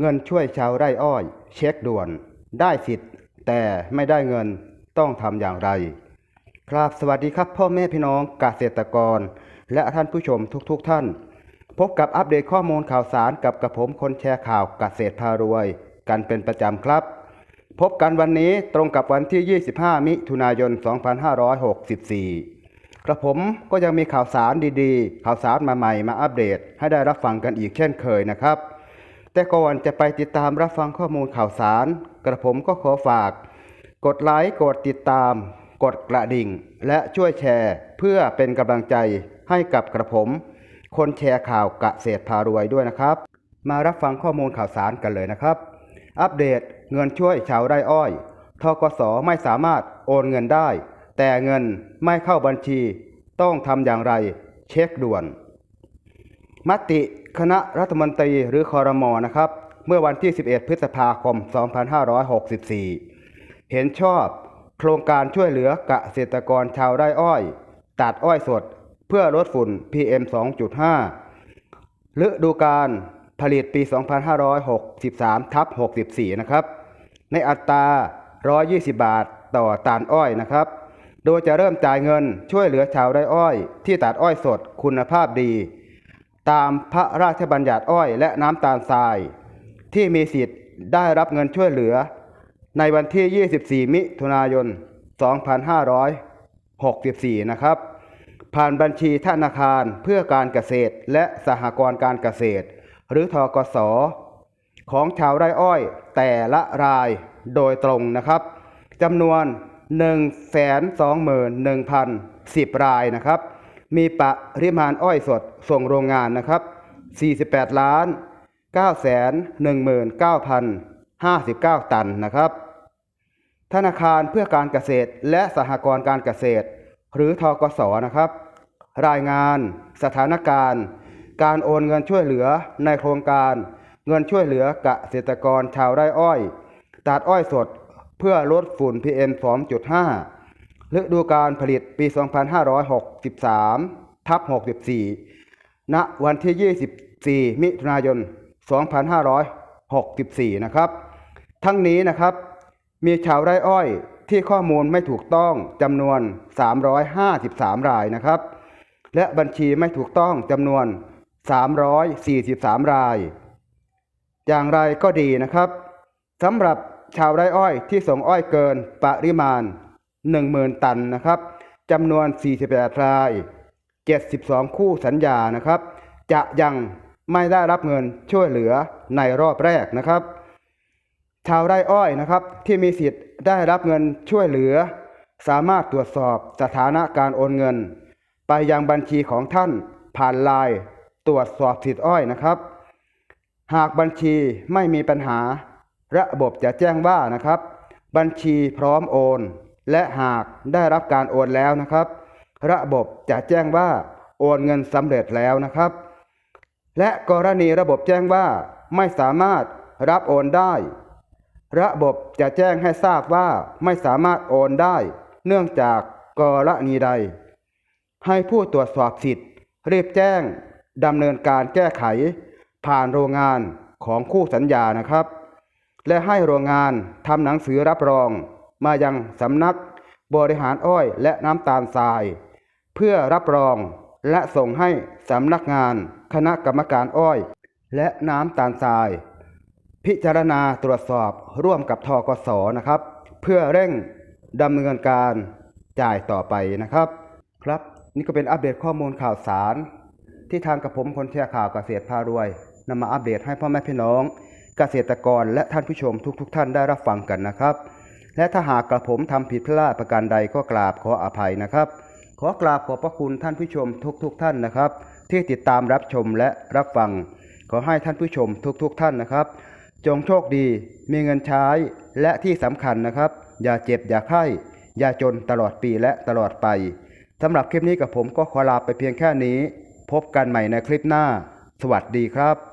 เงินช่วยชาวไร่อ้อย เช็คด่วน ได้สิทธิ์ แต่ไม่ได้เงินต้องทำอย่างไร ครับสวัสดีครับพ่อแม่พี่น้องเกษตรกร และท่านผู้ชมทุกๆทท่าน พบกับอัปเดตข้อมูลข่าวสารกับกระผมคนแชร์ข่าวเกษตรพารวย กันเป็นประจำครับ พบกันวันนี้ตรงกับวันที่ 25 มิถุนายน 2564กระผมก็ยังมีข่าวสารดีๆ ข่าวสารมาใหม่มาอัปเดตให้ได้รับฟังกันอีกเช่นเคยนะครับ แต่ก่อนจะไปติดตามรับฟังข้อมูลข่าวสาร กระผมก็ขอฝาก กดไลค์กดติดตาม กดกระดิ่ง และช่วยแชร์ เพื่อเป็นกำลังใจให้กับกระผม คนแชร์ข่าวเกษตรพารวยด้วยนะครับ มารับฟังข้อมูลข่าวสารกันเลยนะครับ อัปเดตเงินช่วยชาวไร่อ้อยทกสไม่สามารถโอนเงินได้ แต่เงินไม่เข้าบัญชี ต้องทำอย่างไร เช็คด่วน มติคณะรัฐมนตรีหรือคอรมอนะครับ เมื่อวันที่ 11 พฤษภาคม 2564 เห็นชอบโครงการช่วยเหลือเกษตรกรชาวไร่อ้อย ตัดอ้อยสด เพื่อลดฝุ่น PM 2.5ฤดูการผลิตปี 2563ทับ64 นะครับ ในอัตรา 120 บาทต่อตันอ้อยนะครับ โดยจะเริ่มจ่ายเงินช่วยเหลือชาวไร่อ้อย ที่ตัดอ้อยสดคุณภาพดี ตามพระราชบัญญัติอ้อยและน้ำตาลทราย ที่มีสิทธิ์ได้รับเงินช่วยเหลือ ในวันที่ 24 มิถุนายน 2564 นะครับ ผ่านบัญชีธนาคารเพื่อการเกษตรและสหกรณ์การเกษตร หรือทกส ของชาวไร่อ้อยแต่ละรายโดยตรงนะครับจำนวน 121,010 รายนะครับ มีปริมาณอ้อยสดส่งโรงงานนะครับ 48 ล้าน 919,059 ตันนะครับ ธนาคารเพื่อการเกษตรและสหกรณ์การเกษตร หรือทกสนะครับ รายงานสถานการณ์ การโอนเงินช่วยเหลือในโครงการ เงินช่วยเหลือเกษตรกรชาวไร่อ้อย ตัดอ้อยสดเพื่อลดฝุ่น PM 2.5 ฤดูการผลิตปี 2563ทับ64 ณ วันที่ 24 มิถุนายน 2564 นะครับ ทั้งนี้นะครับ มีชาวไร่อ้อยที่ข้อมูลไม่ถูกต้องจำนวน 353 รายนะครับ และบัญชีไม่ถูกต้องจำนวน 343 ราย อย่างไรก็ดีนะครับสำหรับชาวไร่อ้อยที่ส่งอ้อยเกินปริมาณ 10,000 ตันนะครับจำนวน 48 ราย 72 คู่สัญญานะครับ จะยังไม่ได้รับเงินช่วยเหลือในรอบแรกนะครับ ชาวไร่อ้อยนะครับที่มีสิทธิ์ได้รับเงินช่วยเหลือ สามารถตรวจสอบสถานะการโอนเงิน ไปยังบัญชีของท่านผ่านไลน์ตรวจสอบสิทธิ์อ้อยนะครับ หากบัญชีไม่มีปัญหา ระบบจะแจ้งว่านะครับ บัญชีพร้อมโอน และหากได้รับการโอนแล้วนะครับ ระบบจะแจ้งว่าโอนเงินสำเร็จแล้วนะครับ และกรณีระบบแจ้งว่าไม่สามารถรับโอนได้ ระบบจะแจ้งให้ทราบว่าไม่สามารถโอนได้ เนื่องจากกรณีใด ให้ผู้ตรวจสอบสิทธิ์รีบแจ้งดำเนินการแก้ไข ผ่านโรงงานของคู่สัญญานะครับ และให้โรงงานทำหนังสือรับรอง มายังสำนักบริหารอ้อยและน้ำตาลทราย เพื่อรับรองและส่งให้สำนักงานคณะกรรมการอ้อย และน้ำตาลทราย พิจารณาตรวจสอบร่วมกับทกสนะครับ เพื่อเร่งดำเนินการจ่ายต่อไปนะครับ ครับนี่ก็เป็นอัปเดตข้อมูลข่าวสาร ที่ทางกับผมคนแชร์ข่าวเกษตรพารวยนำมาอัปเดตให้พ่อแม่พี่น้อง เกษตรกรและท่านผู้ชมทุกๆทท่านได้รับฟังกันนะครับ และถ้าหากกระผมทำผิดพลาดประการใดก็กราบขออภัยนะครับ ขอกราบขอบพระคุณท่านผู้ชมทุกๆทท่านนะครับ ที่ติดตามรับชมและรับฟัง ขอให้ท่านผู้ชมทุกๆทท่านนะครับ จงโชคดีมีเงินใช้และที่สำคัญนะครับ อย่าเจ็บอย่าไข้อย่าจนตลอดปีและตลอดไปสำหรับคลิปนี้กับผมก็ขอลาไปเพียงแค่นี้ พบกันใหม่ในคลิปหน้า สวัสดีครับ